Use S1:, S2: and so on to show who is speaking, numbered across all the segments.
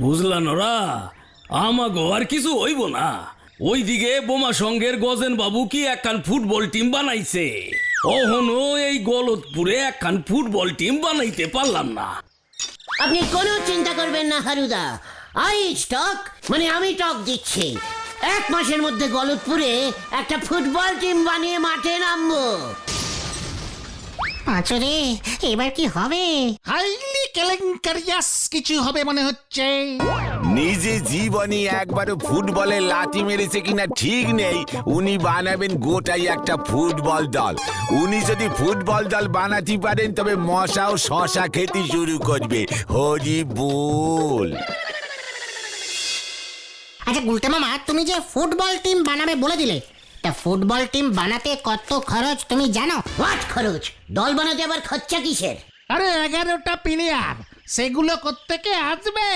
S1: বুঝলাম ওরা আমাগো আর কিছু হইব না। ওইদিকে বোমা সঙ্গের গজেন বাবু কি একখান ফুটবল টিম বানাইছে? অহনো এই গলতপুরে একখান ফুটবল টিম বানাইতে পারলাম না।
S2: আপনি কোনো চিন্তা করবেন না, হারুদা। আই স্টক মানে আমি টক দিচ্ছি। এক মাসের মধ্যে গলতপুরে একটা ফুটবল টিম বানিয়ে মাঠে
S3: পাঁচরে এবার কি হবে?
S4: হাইলি কেলেঙ্কারিয়াস কিছু হবে মনে হচ্ছে।
S5: নিজে জীবনে একবারও ফুটবলে লাথি মেরেছে কিনা ঠিক নেই। উনি বানাবেন গোটাই একটা ফুটবল দল। উনি যদি ফুটবল দল বানাতে পারেন তবে মশাও শশা খেতে শুরু করবে। হরি বল।
S3: আচ্ছা গুলটে মামা তুমি যে ফুটবল টিম বানাবে বলে দিলে তা ফুটবল টিম বানাতে কত খরচ তুমি জানো?
S2: হোয়াট খরচ? দল বানাতে আবার খরচা কিসের?
S4: আরে এগারোটা প্লেয়ার সেগুলো কোত্থেকে আসবে?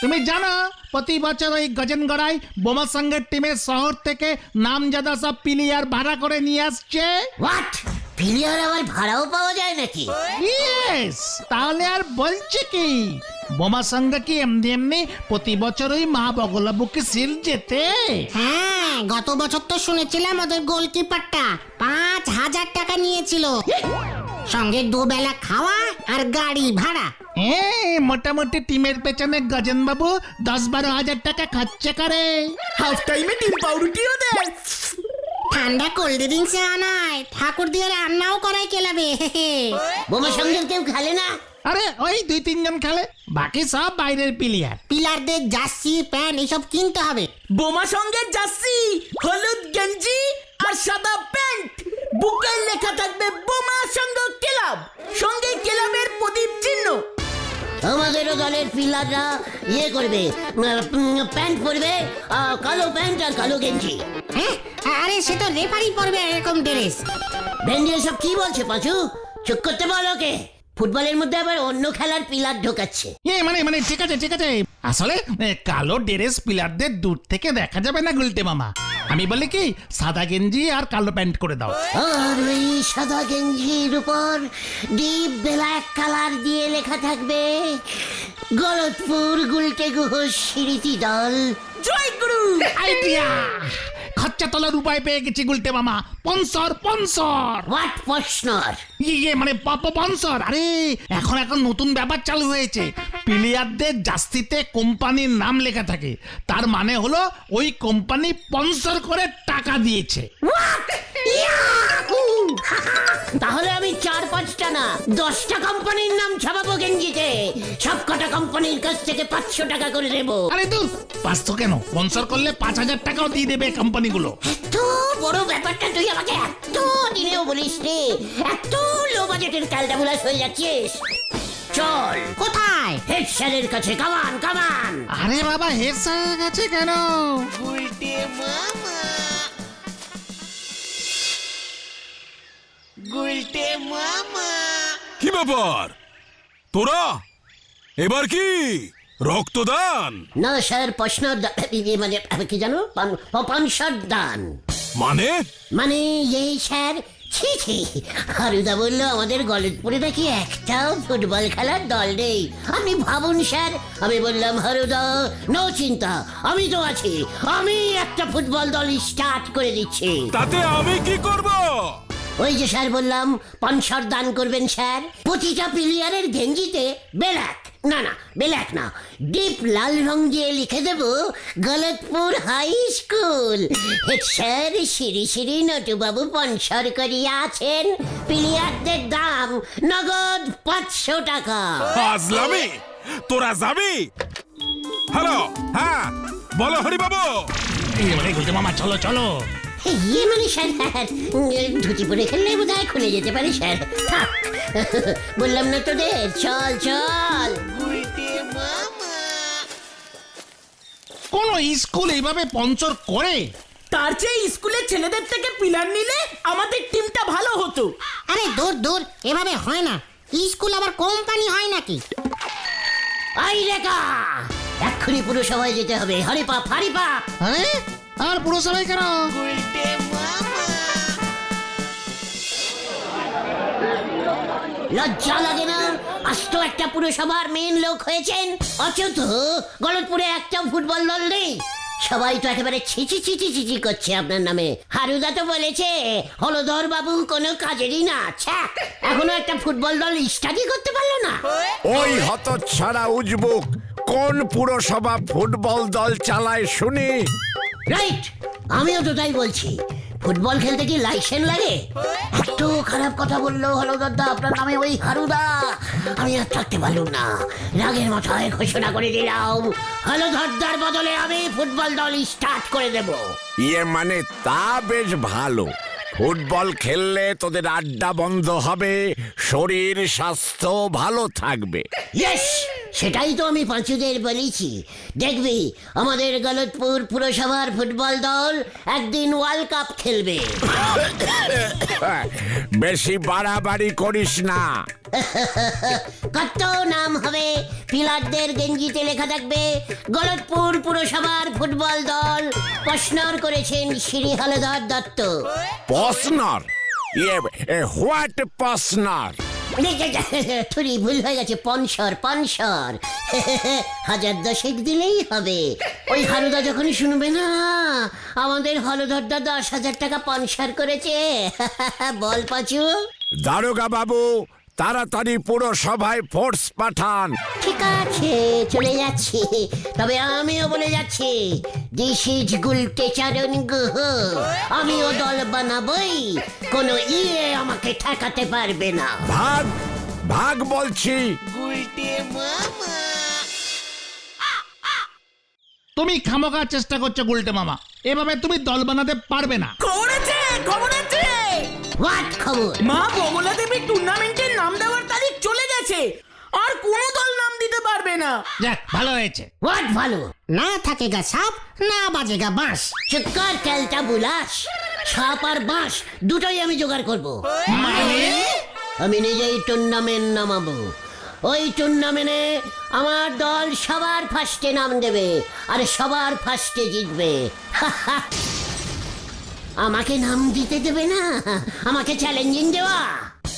S4: তুমি জানো প্রতি বছর ওই গজেনগড়াই বোমা সঙ্গের টিমের শহর থেকে নামজাদা সব প্লেয়ার ভাড়া করে নিয়ে আসছে?
S2: হোয়াট? প্লেয়ার আবার ভাড়াও পাওয়া যায় নাকি?
S4: ইয়েস তাহলে আর বলছে কি? বোমা সঙ্গে কি এমনি এমনি প্রতি বছর ওই মা বগলাবুকে সিল যেতে।
S3: হ্যাঁ গত বছর তো শুনেছিলাম ওদের গোলকিপারটা পাঁচ হাজার টাকা নিয়েছিল। সঙ্গে দুবেলা খাওয়া আর গাড়ি ভাড়া।
S4: হ্যাঁ মোটামুটি টিমের পেছনে গজেন বাবু দশ বারো হাজার টাকা খরচা করে।
S6: হাফ টাইমে ডিম পাউরুটিও দেয়।
S3: ঠান্ডা কোল্ড ড্রিঙ্কস আনায় ঠাকুর দিয়ে রান্নাও করাই কেলাবে
S2: বোমা সঙ্গে কেউ খেলে না?
S4: আরে ওই দুই তিনজন খেলে। বাকি সব বাইরের প্লেয়ার।
S3: পিলারদের জার্সি প্যান্ট এসব কিনতে হবে।
S6: বোমা সঙ্গে জার্সি হলুদ গেঞ্জি আর সাদা প্যান্ট। বুকে লেখা থাকবে বোমা সঙ্গ ক্লাব। সঙ্গে ক্লাবের প্রদীপ চিহ্ন।
S2: আমাদেরও দলের পিলাররা ইয়ে করবে প্যান্ট পরবে কালো প্যান্ট আর কালো গেঞ্জি।
S3: হ্যাঁ আরে সে তো রেফারি পড়বে এরকম ড্রেস।
S2: ভেন্ডি সব কি বলছে পাঁচু? চুপ করতে বলো কে ফুটবলের মধ্যে আবার অন্য খেলার পিলার ঢোকাচ্ছে।
S4: এ মানে মানে ঠিক আছে ঠিক আছে। আসলে কালো ড্রেস পিলারদের দূর থেকে দেখা যাবে না গুলটে মামা। আমি বলি কি সাদা গেঞ্জি আর কালো প্যান্ট করে দাও।
S2: আর ওই সাদা গেঞ্জির উপর ডিপ ব্ল্যাক কালার দিয়ে লেখা থাকবে গলতপুর গুলটে গুহ সিঁড়িটি দল।
S6: জয় গুরু
S4: আইডিয়া! খরচা তোলার উপায় পেয়ে গেছি গুলটে মামা। পনসর পনসর!
S2: হোয়াট প্রশ্নর?
S4: ইয়ে মানে পাপ পনসর আরে এখন এখন নতুন ব্যাপার চালু হয়েছে। প্লেয়ারদের জাস্তিতে কোম্পানির নাম লেখা থাকে। তার মানে হলো ওই কোম্পানি স্পন্সর করে টাকা দিয়েছে।
S2: তাহলে আমি চার পাঁচটা না দশটা কোম্পানির নাম ছাপাবো গেঞ্জিতে। সব কটা কোম্পানির কাছ থেকে পাঁচশো টাকা করে দেবো
S4: আরে দূর পাঁচশো কেন? স্পন্সর করলে পাঁচ হাজার টাকাও দিয়ে দেবে কোম্পানিগুলো।
S2: এত বড় ব্যাপারটা তুই আমাকে এত দিনেও বলিস রে। এত লো বাজেটের ক্যালটাবুলাস হয়ে যাচ্ছিস। চল।
S3: কোথায়?
S2: হেড স্যারের কাছে। কামান কামান
S4: আরে বাবা হেড স্যারের কাছে কেন?
S7: কি ব্যাপার? তোরা? এবার কি? রক্তদান?
S2: না স্যার প্রশ্ন মানে কি জানো? পান- পানসার দান
S7: মানে?
S2: মানে এই স্যার ছি ছি। হারুদা বলল আমাদের গলতপুরে নাকি একটাও ফুটবল খেলার দল নেই। আপনি ভাবুন স্যার আমি বললাম হারুদা নো চিন্তা আমি তো আছি। আমি একটা ফুটবল দল স্টার্ট করে দিচ্ছি।
S7: তাতে আমি কি করব?
S2: ওই যে স্যার বললাম পনসর দান করবেন স্যার। প্রতিটা প্লেয়ারের গেঞ্জিতে বেলাক। না না বেলাক না। ডিপ লাল রং দিয়ে লিখে দেব Galatpur high school. Head sir Shri Shri নটুবাবু sponsor করিয়া আছেন। প্লেয়ারদের দাম নগদ পাঁচশো টাকা।
S7: আজলামি? তোরা যাবি? হ্যালো হ্যাঁ বলো হরিবাবু।
S4: মানে মামা চলো চলো।
S2: ইয়ে মানে স্যার ধুতি পরে খেললে বোধ হয় খুলে যেতে পারে স্যার। থাক। বললাম না তোদের। চল চল।
S4: কোন স্কুল এইভাবে স্পন্সর করে?
S6: তার চেয়ে স্কুলের ছেলেদের থেকে পিলার নিলে আমাদের টিমটা ভালো হতো।
S3: আরে দূর দূর। এভাবে হয় না। স্কুল আবার কোম্পানি হয় নাকি?
S2: আই রেখা এক্ষুনি পুরসভায় যেতে হবে। হরি পাপ হরি পাপ।
S4: আরে পুরো সবাই কেন
S2: লজ্জা লাগে না? আস্ত একটা পুরসভার মেন লোক হয়েছেন। অচত। গলতপুরে একটা ফুটবল দল নেই। সবাই তো একেবারে ছিচি ছিচি ছিচি করছে আপনার নামে। হারুদা তো বলেছে হলধর বাবু কোনো কাজেরই না। ছ্যা এখনও একটা ফুটবল দল স্টাডি করতে পারল না।
S5: ওই হত ছাড়া উজবুক কোন পুরসভা ফুটবল দল চালায় শুনি?
S2: রাইট আমিও তো তাই বলছি। ফুটবল খেলতে কি লাইসেন্স লাগে? এত খারাপ কথা বলল হলো দাদা আপনার নামে ওই হারুদা। আমি আর থাকতে পারলুম না। রাগের মাথায় ঘোষণা করে দিলাম। হলো ধরদার বদলে আমি ফুটবল দল স্টার্ট করে দেব।
S5: ইয়ে মানে তা বেশ ভালো। ফুটবল খেললে তোদের আড্ডা বন্ধ হবে শরীর স্বাস্থ্য ভালো থাকবে।
S2: ইয়েস সেটাই তো আমি পাঁচুদের বলেছি। দেখবি আমাদের গলতপুর পুরসভার ফুটবল দল একদিন ওয়ার্ল্ড কাপ খেলবে।
S5: বেশি বাড়াবাড়ি করিস না।
S2: কত নাম হবে? পিলারদের গেঞ্জিতে লেখা থাকবে গলতপুর পুরসভার ফুটবল দল প্রশ্নর করেছেন শ্রী হলধর দত্ত।
S5: পসনর ইয়ে হোয়াট পসনর
S2: থুরি ভুল হয়ে গেছে, পনসর পনসর। হাজার দশেক দিলেই হবে। ওই হারুদা যখন শুনবে, না, আমাদের হলধরদা দশ হাজার টাকা পনসর করেছে। বল পাচু।
S5: দারোগা বাবু তাড়াতাড়ি পুরসভায় ফোর্স পাঠান।
S2: ঠিক আছে চলে যাচ্ছি। তবে আমিও বলে যাচ্ছি দিস ইজ গুলতে চারণ গুহ আমিও দল বানাবই কোনো ইয়ে আমাকে ঠেকাতে পারবে না।
S5: ভাগ ভাগ বলছি।
S4: তুমি খামোকা চেষ্টা করছ গুলটে মামা। এভাবে তুমি দল বানাতে পারবে না।
S6: খবর আছে খবর আছে।
S2: হোয়াট খবর?
S6: মা বগলা দেবী টুর্নামেন্টের নাম দেওয়ার তারিখ চলে গেছে। আর কোনো দল নাম দিতে পারবে না।
S4: যাক ভালো হয়েছে।
S2: হোয়াট ভালো?
S3: না থাকেগা সাপ না বাজেগা বাঁশ।
S2: চুক্কার ক্যালটা বুলাস। সাপ আর বাঁশ দুটোই আমি জোগাড় করব। আমি নিজেই টুর্নামেন্ট নামাবো। ওই টুর্নামেন্টে আমার দল সবার ফার্স্টে নাম দেবে আর সবার ফার্স্টে জিতবে। আমাকে নাম দিতে দেবে না? আমাকে চ্যালেঞ্জিং দেওয়া?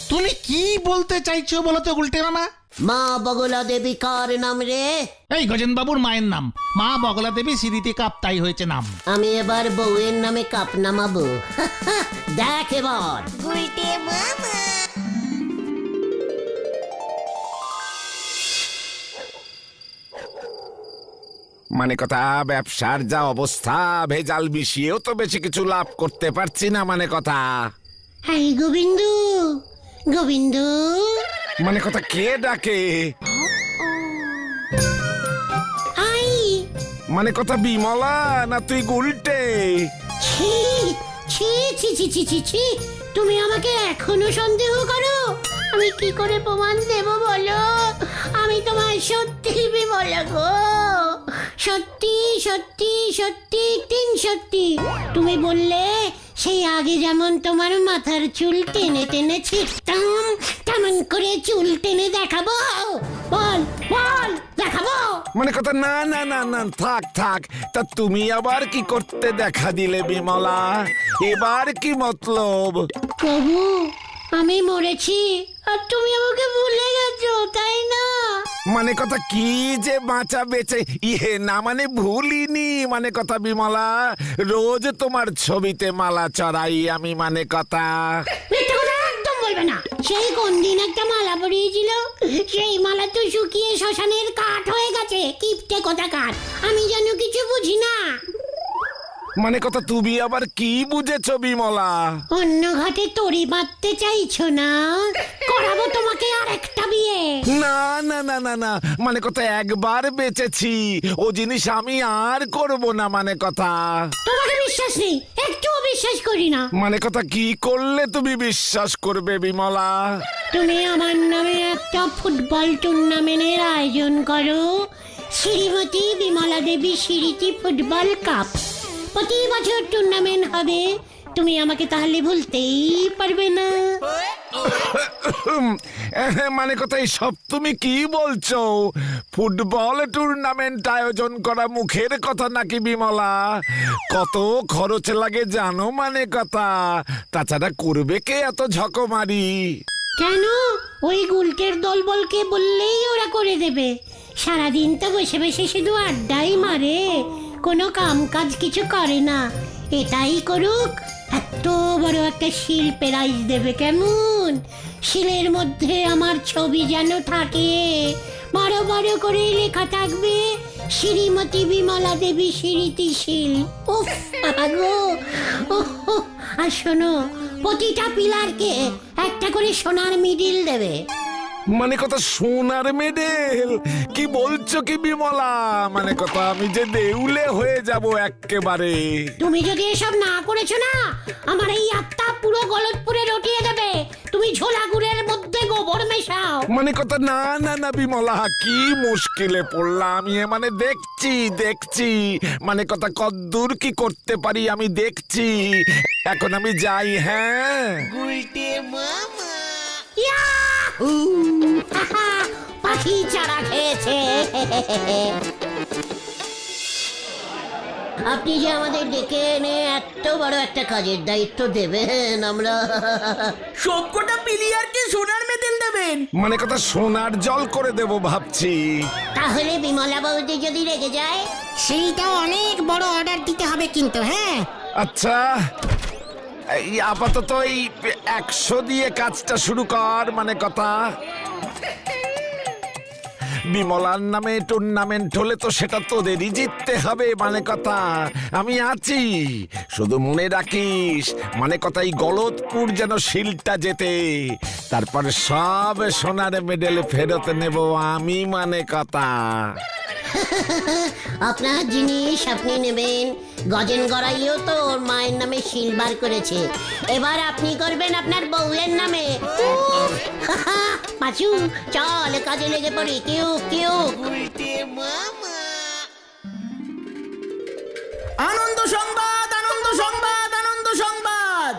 S4: তুমি কি বলতে চাইছো বলো তো উল্টে মামা?
S2: মা বগলা দেবী কার নাম রে?
S4: এই গজেন বাবুর মায়ের নাম। মা বগলা দেবী সিঁড়িতে কাপ্তাই হয়েছে নাম।
S2: আমি এবার বউয়ের নামে কাপ নামাবো। দেখ এবার।
S5: মানে কথা ব্যবসার যা অবস্থা ভেজাল মিশিয়েও তো বেশি কিছু লাভ করতে পারছি না মানে কথা।
S2: হাই গোবিন্দু গোবিন্দু।
S5: মানে কথা কে ডাকে?
S2: আই
S5: মানে কথা বিমলা না তুই গুলটে
S2: ছি ছি ছি ছি ছি ছি ছি। তুমি আমাকে এখনও সন্দেহ করো? আমি কি করে প্রমাণ দেব বলো? আমি তোমার সত্যি বিমলা গো। সত্যি সত্যি সত্যি তিন সত্যি। তুমি বললে সেই আগে যেমন তোমার মাথার চুল টেনে টেনে ছিটতাম তেমন করে চুল টেনে দেখাবো। বল বল দেখাবো।
S5: মানে কথা না না না না থাক থাক। তা তুমি আবার কি করতে দেখা দিলে বিমলা? এবার কি মতলব?
S2: প্রভু আমি মরেছি আর তুমি আমাকে ভুলে গেছো তাই
S5: মানে কথা কি যে বাঁচা বেঁচে? ইহে না মানে ভুলিনি মানে কথা বিমলা। রোজ তোমার ছবিতে মালা চড়াই আমি মানে কথা।
S2: বলবে না। সেই কোন দিন একটা মালা পরিয়েছিল? সেই মালা তো শুকিয়ে শ্মশানের কাঠ হয়ে গেছে। কিপটে কথা কাঠ আমি যেন কিছু বুঝি না।
S5: মানে কথা তুমি আবার কি বুঝেছ বিমলা?
S2: অন্য ঘাটে তরি মারতে চাইছো না? করাবো তোমাকে আরেকটা বিয়ে।
S5: না না না না না মানে কথা একবার বেঁচেছি। ও জিনিস আমি আর করব না মানে কথা।
S2: তোমাকে বিশ্বাস নেই একটুও বিশ্বাস করি না।
S5: মানে কথা কি করলে তুমি বিশ্বাস করবে বিমলা?
S2: তুমি আমার নামে একটা ফুটবল টুর্নামেন্টের আয়োজন করো। শ্রীমতী বিমলা দেবী স্মৃতি ফুটবল কাপ। প্রতি বছর টুর্নামেন্ট হবে। তুমি আমাকে তাহলে ভুলতেই পারবে না।
S5: মানে কথা সব তুমি কি বলছো? ফুটবল টুর্নামেন্ট আয়োজন করা মুখের কথা নাকি বিমলা? কত খরচ লাগে জানো মানে কথা। তাছাড়া করবে কে এত ঝকমারি?
S2: কেন?
S8: ওই গুলটের দলবলকে বললেই ওরা করে দেবে। সারাদিন তো বসে বসে শুধু আড্ডাই মারে। কোনো কাম কাজ কিছু করে না। এটাই করুক, এত বড় একটা শিল প্রাইজ দেবে কেমন? শিলের মধ্যে আমার ছবি যেন থাকে। বড় বড় করে লেখা থাকবে, শ্রীমতী বিমলা দেবী স্মৃতি শিল উফ আগো আর শোনো, প্রতিটা পিলারকে একটা করে সোনার মিডিল দেবে।
S5: মানে কথা সোনার মেডেল। কি বলছো কি বিমলা? মানে কথা আমি যে দেউলে হয়ে যাব এক্কেবারে।
S8: তুমি যদি এসব না করেছ না আমার এই আত্মা পুরো গলতপুরে রটিয়ে দেবে। তুমি ঝোলা গুড়ের মধ্যে গোবর মেশাও।
S5: মানে কথা না না না বিমলা কি মুশকিলে পড়লাম আমি মানে দেখছি দেখছি। মানে কথা কদ্দূর কি করতে পারি আমি দেখছি। এখন আমি যাই হ্যাঁ।
S8: ইয়াহু! হাহা! পাখি চারা খেয়েছে
S2: আপনি যে আমাদের ডেকে এনে এত বড় একটা কাজের দায়িত্ব দেবেন আমরা।
S6: সবকটা প্লেয়ারকে সোনার মেডেল দেবেন।
S5: মানে কথা সোনার জল করে দেব ভাবছি।
S2: তাহলে বিমলা বৌদি যদি রেগে যায়
S3: সেইটাও অনেক বড় অর্ডার দিতে হবে কিন্তু হ্যাঁ?
S5: আচ্ছা এই আপাতত এই একশো দিয়ে কাজটা শুরু কর মানে কথা। বিমলার নামে টুর্নামেন্ট হলে তো সেটা তোদেরই জিততে হবে মানে কথা। আমি আছি, শুধু মনে রাখিস মানে কথা, এই গলতপুর যেন শিলটা যেতে তারপর সব সোনার মেডেল ফেরত নেব আমি মানে কথা।
S2: আপনার জিনিস আপনি নেবেন। গজেন গড়াইও তো ওর মায়ের নামে সিলবার করেছে। এবার আপনি করবেন আপনার বউয়ের নামে! পাঁচু চল কাজে লেগে পড়ি। কেউ কেউ।
S6: আনন্দ সংবাদ আনন্দ সংবাদ আনন্দ সংবাদ।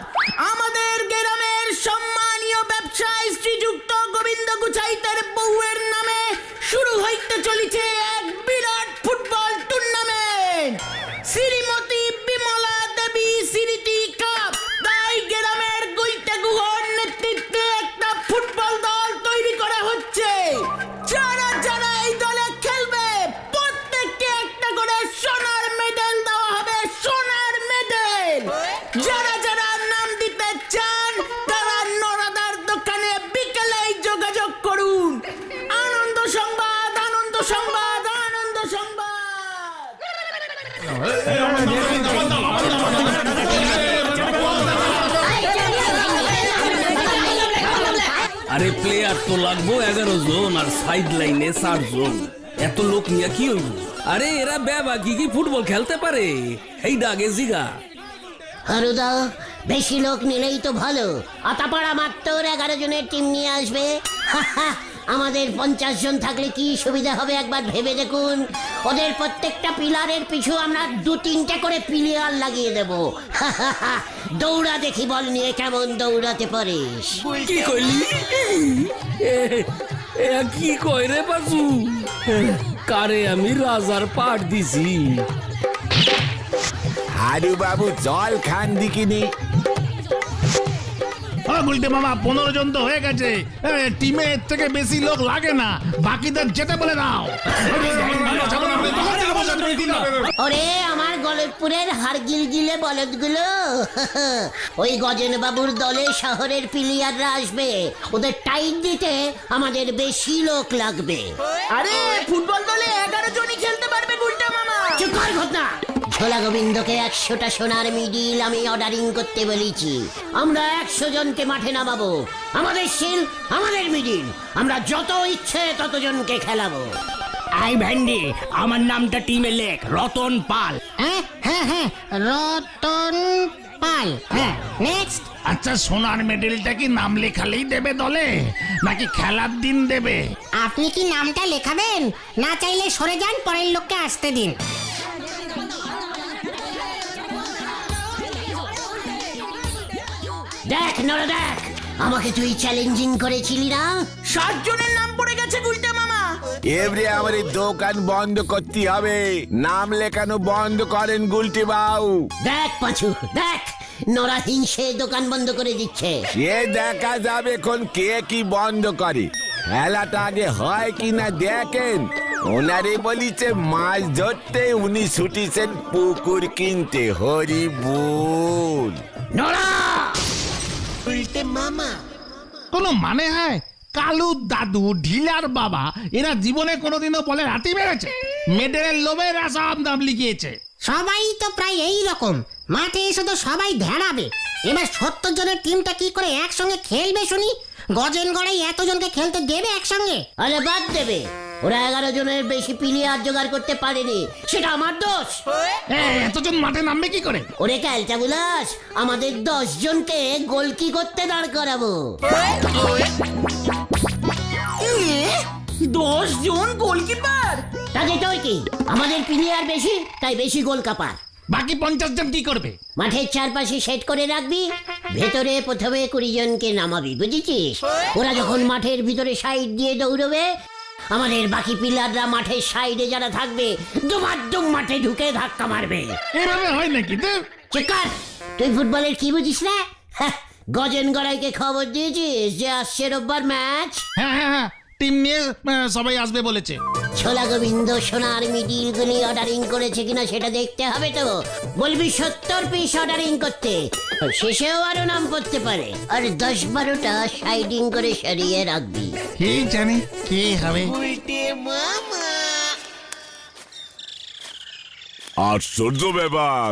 S6: আমাদের গ্রামের সম্মানীয় ব্যবসায়ী শ্রীযুক্ত গোবিন্দ গুছাইতের বউয়ের নামে শুরু হইতে চলেছে
S1: আরে প্লেয়ার তো লাগবো এগারো জন আর সাইড লাইনে চার জন এত লোক নিয়ে কি হইব? আরে এরা বেবা কি কি ফুটবল খেলতে পারে? এই ডাগে জিগা।
S2: হারুদা, বেশি লোক নিলেই তো ভালো। আতাপাড়া মাত্র এগারো জনের টিম নিয়ে আসবে। আমাদের পঞ্চাশ জন থাকলে কি সুবিধা হবে একবার ভেবে দেখুন? ওদের প্রত্যেকটা পিলারের পিছু আমরা দু তিনটে করে পিলিয়ার লাগিয়ে দেব। দৌড়া দেখি বল নিয়ে কেমন দৌড়াতে পারিস।
S1: কি করলি? কি কয় রে বাসু কারে আমি রাজার পাট দিছি?
S5: হারু বাবু জল খান দিকিনি।
S4: গুলটে মামা পনেরো জন তো হয়ে গেছে। টিমে এর থেকে বেশি লোক লাগে না। বাকিদের যেতে বলে দাও।
S2: ওরে আমার গলতপুরের হারগিল গিলে বলদগুলো। ওই গজেন বাবুর দলে শহরের পিলিয়াররা আসবে। ওদের টাইট দিতে আমাদের বেশি লোক লাগবে।
S6: আরে ফুটবল দলে এগারো জনই খেলতে পারবে গুলটা মামা।
S2: চুপ কর ঘটনা ঝোলা গোবিন্দকে একশোটা সোনার মিডিল আমি অর্ডারিং করতে বলেছি। আমরা একশো জনকে মাঠে নামাবো। আমাদের শিল আমাদের মিডিল। আমরা যত ইচ্ছে ততজনকে খেলাবো।
S9: আই ভ্যান্ডি আমার নামটা টিমে লেখ রতন পাল।
S3: হ্যাঁ হ্যাঁ হ্যাঁ রতন পাল। হ্যাঁ নেক্সট
S4: আচ্ছা সোনার মেডেলটা কি নাম লেখালেই দেবে দলে নাকি খেলার দিন দেবে?
S3: আপনি কি নামটা লেখাবেন? না চাইলে সরে যান পরের লোককে আসতে দিন।
S2: দেখ নড়া দেখ। আমাকে তুই চ্যালেঞ্জিং করেছিলি না?
S6: ষাট জনের নাম পড়ে গেছে গুলটা মামা।
S5: এবারে আমার এই দোকান বন্ধ করতে হবে। নাম লেখানো বন্ধ করেন গুলটি বাউ
S2: দেখ পাছু দেখ। নরা হিংসে দোকান বন্ধ করে দিচ্ছে।
S5: সে দেখা যাবে কোন কে কি বন্ধ করে। খেলাটা আগে হয় কি না দেখেন। ওনারে বলিছে মাছ ধরতে উনি ছুটিছেন পুকুর কিনতে। হরি বল।
S2: নরা
S4: কোনো মানে হয়? কালু দাদু ঢিলার বাবা এরা জীবনে কোনোদিনও বলে রাতি মেরেছে। মেডেলের লোভে এরা সব নাম লিখিয়েছে।
S3: সবাই তো প্রায় এই রকম। মাঠে এসে তো সবাই ধেড়াবে এবার সত্তর জনের টিমটা কি করে একসঙ্গে খেলবে শুনি? গজেন গড়াই এতজনকে খেলতে দেবে একসঙ্গে?
S2: আরে বাদ দেবে। ওরা এগারো জনের বেশি প্লেয়ার জোগাড় করতে পারেনি। সেটা আমার দোষ।
S4: এ, এতজন মাঠে নামবে কি করে?
S2: ওরে ক্যালটা বুলাস আমাদের দশ জনকে গোলকি করতে দাঁড় করাবো?
S6: দশ জন গোলকিপার?
S2: তাতে তো কি? আমাদের প্লেয়ার বেশি তাই বেশি গোল কাপার।
S4: বাকি পঞ্চাশ জন কি করবে?
S2: মাঠের চারপাশে সেট করে রাখবি। ভেতরে প্রথমে কুড়ি জনকে নামাবি বুঝেছিস? ওরা যখন মাঠের ভিতরে সাইড দিয়ে দৌড়বে আমাদের বাকি পিলাররা মাঠের সাইডে যারা থাকবে দুমাদ্দুম মাঠে ঢুকে ধাক্কা মারবে।
S4: এভাবে হয় নাকি তো
S2: চিকার তুই ফুটবলের কি বুঝিস না হ্যাঁ, গজেন গড়াইকে খবর দিয়েছিস যে আসছে রোববার ম্যাচ?
S4: হ্যাঁ হ্যাঁ হ্যাঁ টিম নিয়ে আহ, সবাই আসবে বলেছে।
S2: ছোলা গোবিন্দ সোনার মিডিল গুলি অর্ডারিং করেছে কিনা সেটা দেখতে হবে তো। বলবি সত্তর পিস অর্ডারিং করতে। শেষেও আরও নাম করতে পারে। আর দশ বারোটা সাইডিং করে সরিয়ে রাখবি।
S4: কে জানে কে হবে?
S7: আশ্চর্য ব্যাপার।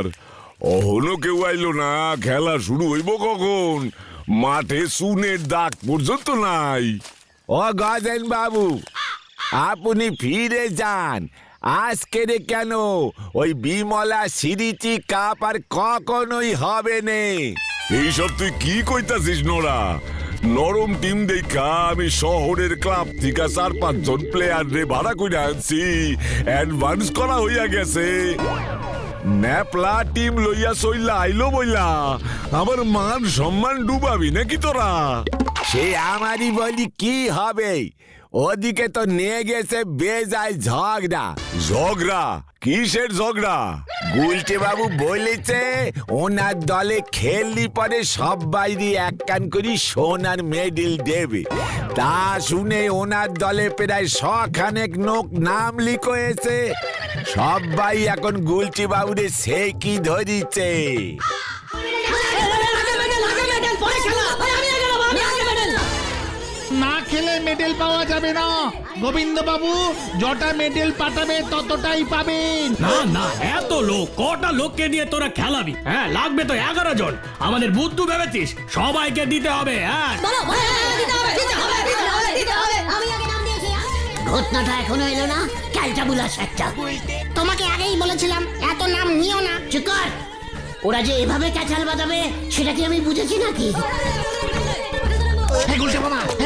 S7: অহনো কেউ আইলো না খেলা শুরু হইব কখন? মাঠে সুনের দাগ পর্যন্ত নাই।
S5: ও গজেন বাবু আপনি ফিরে যান। আজকে রে কেন? ওই বিমলা সিরিচি কাপ আর কখনোই হবে নে।
S7: এইসব তুই কি কইতাছিস নোরা? নরম টিম দেখা, আমি শহরের ক্লাব থেকে চার পাঁচজন প্লেয়ার রে ভাড়া করে আনছি। অ্যাডভান্স করা হইয়া গেছে। ন্যাপলা টিম লইয়া সইলা, আইলো বইলা। আমার মান সম্মান ডুবাবি নাকি তোরা?
S5: সে আমারই বলি কি হবে? ওদিকে তো নিয়ে গেছে বেজায় ঝগড়া।
S7: ঝগড়া? কিসের ঝগড়া?
S5: গুলটে বাবু বলেছে, ওনার দলে খেললি পরে সবাই এক কান করি সোনার মেডেল দেবে। তা শুনে ওনার দলে প্রায় শখানেক নোক নাম লিখেছে। সবাই এখন গুলটি বাবুরে সে কি ধরিছে
S4: না খেলে মেডেল পাওয়া যাবে না গোবিন্দ বাবু যটা মেডেল পাঠাবে ততটাই পাবেন
S9: না না এত লোক কটা লোককে দিয়ে তোরা খেলাবি হ্যাঁ লাগবে তো এগারো জন আমাদের বুদ্ধু ভেবেছিস সবাইকে দিতে হবে হ্যাঁ
S2: ঘটনাটা এখনও এলো না ক্যালটা বুলাস একটা
S3: তোমাকে আগেই বলেছিলাম এত নাম নিও না
S2: চিকার ওরা যে এভাবে ক্যাচাল বাজাবে সেটা কি আমি বুঝেছি নাকি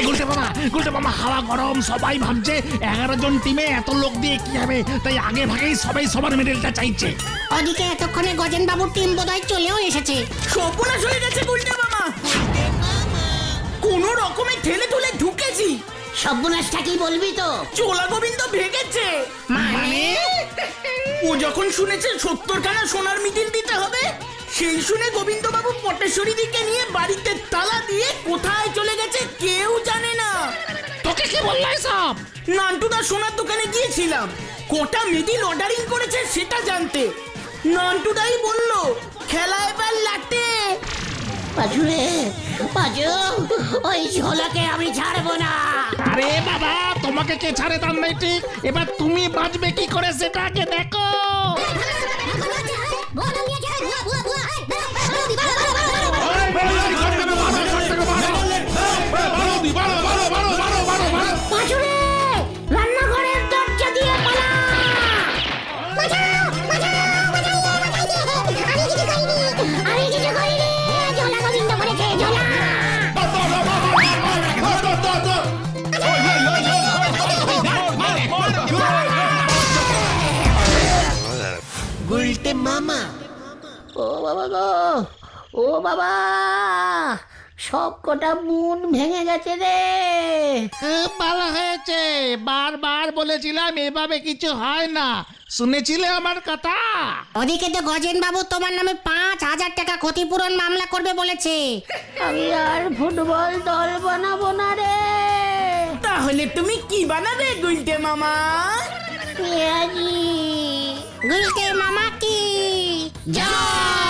S4: গুলটে মামা গুলটে মামা হাওয়া গরম সবাই ভাবছে এগারো জন টিমে এত লোক দিয়ে কি হবে? তাই আগে ভাগেই সবাই সবার মেডেলটা চাইছে।
S3: ওদিকে এতক্ষণে গজেন বাবুর টিম বোধহয় চলেও এসেছে।
S6: সর্বনাশ হয়ে গেছে গুলটে মামা। কোনো রকমে ঠেলে ঠুলে ঢুকেছি।
S2: সর্বনাশটা কি বলবি তো?
S6: চোলা গোবিন্দ ভেগেছে।
S3: মানে?
S6: ও যখন শুনেছে সত্তর খানা সোনার মিডিল দিতে হবে সেই শুনে গোবিন্দবাবু পটেশ্বরী দিকে নিয়ে বাড়িতে তালা দিয়ে কোথায় চলে গেছে কেউ জানে না।
S4: তোকে কি বলল সব
S6: নান্টুদা সোনার দোকানে গিয়েছিলাম। কোটা মিডিল অর্ডারিং করেছে সেটা জানতে। নান্টুদাই বলল খেলা এবার লাটে।
S2: পাজুরে পাজু ওই ঝোলাকে আমি ছাড়বো না।
S4: আরে বাবা তোমাকে কে ছাড়ে তার নাই ঠিক এবার তুমি বাঁচবে কি করে সেটা আগে দেখো
S8: ¡Ay, guau, guau, guau!
S2: ¡Ay! বাবা গো। ও বাবা সব কটা বুন ভেঙে গেছে রে।
S4: এ, ভালো হয়েছে। বারবার বলেছিলাম এভাবে কিছু হয় না। শুনেছিলে আমার কথা?
S3: ওদিকে তো গজেন বাবু তোমার নামে পাঁচ হাজার টাকা ক্ষতিপূরণ মামলা করবে বলেছে।
S2: আমি আর ফুটবল দল বানাবো না রে।
S6: তাহলে তুমি কি বানাবে গুলটে মামা?
S3: গুলতে মামা কি? জয়!